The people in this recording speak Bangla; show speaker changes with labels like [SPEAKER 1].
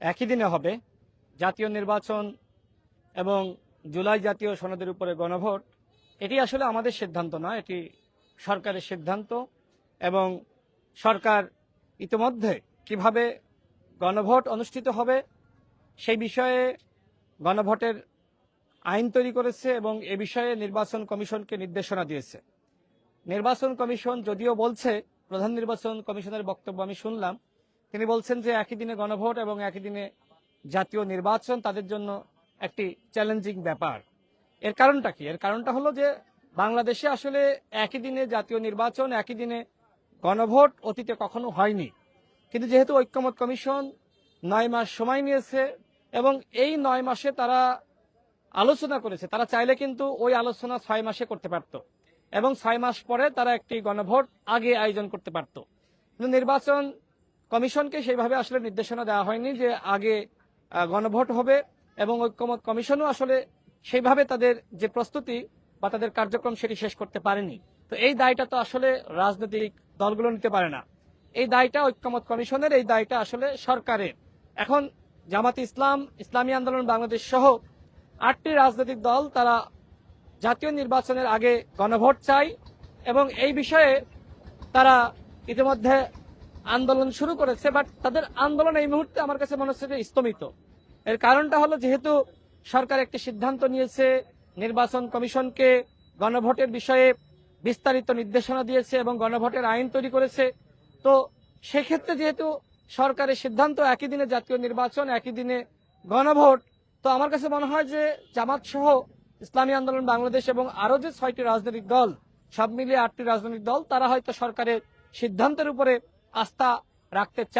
[SPEAKER 1] একই দিনে হবে। জাতীয় নির্বাচন এবং জুলাই জাতীয় সনদের উপরে গণভোট, এটি আসলে আমাদের সিদ্ধান্ত না, এটি সরকারের সিদ্ধান্ত এবং সরকার ইতিমধ্যে কীভাবে গণভোট অনুষ্ঠিত হবে সেই বিষয়ে গণভোটের আইন তৈরি করেছে এবং এ বিষয়ে নির্বাচন কমিশনকে নির্দেশনা দিয়েছে। নির্বাচন কমিশন যদিও বলছে, প্রধান নির্বাচন কমিশনের বক্তব্য আমি শুনলাম তিনি বলছেন যে একই দিনে গণভোট এবং একই দিনে জাতীয় নির্বাচন তাদের জন্য একটি চ্যালেঞ্জিং ব্যাপার। এর কারণটা কি? এর কারণটা হলো যে বাংলাদেশে আসলে একই দিনে জাতীয় নির্বাচন, একই দিনে গণভোট অতীতে কখনো হয়নি। কিন্তু যেহেতু ঐক্যমত কমিশন নয় মাস সময় নিয়েছে এবং এই নয় মাসে তারা আলোচনা করেছে, তারা চাইলে কিন্তু ওই আলোচনা ছয় মাসে করতে পারত এবং ছয় মাস পরে তারা একটি গণভোট আগে আয়োজন করতে পারত। কিন্তু নির্বাচন কমিশনকে সেইভাবে আসলে নির্দেশনা দেওয়া হয়নি যে আগে গণভোট হবে এবং ঐক্যমত কমিশনও আসলে সেইভাবে তাদের যে প্রস্তুতি বা তাদের কার্যক্রম সেটি শেষ করতে পারেনি। তো এই দায়টা তো আসলে রাজনৈতিক দলগুলো নিতে পারে না। এই দায়টা ঐক্যমত কমিশনের, এই দায়টা আসলে সরকারের। এখন জামাত ইসলাম, ইসলামী আন্দোলন, বাংলাদেশ সহ আটটি রাজনৈতিক দল তারা জাতীয় নির্বাচনের আগে গণভোট চাই এবং এই বিষয়ে তারা ইতিমধ্যে আন্দোলন শুরু করেছে বাট তাদের আন্দোলন এই মুহূর্তে আমার কাছে মনে হচ্ছে যে স্তমিত। এর কারণটা হলো যেহেতু সরকার একটি সিদ্ধান্ত নিয়েছে, নির্বাচন কমিশনকে গণভোটের বিষয়ে বিস্তারিত নির্দেশনা দিয়েছে এবং গণভোটের আইন তৈরি করেছে, তো সেক্ষেত্রে যেহেতু সরকারের সিদ্ধান্ত একই দিনে জাতীয় নির্বাচন, একই দিনে গণভোট, তো আমার কাছে মনে হয় যে জামাত সহ ইসলামী আন্দোলন বাংলাদেশ এবং আরও যে ছয়টি রাজনৈতিক দল, সব মিলিয়ে আটটি রাজনৈতিক দল, তারা হয়তো সরকারের সিদ্ধান্তের উপরে আস্থা রাখতে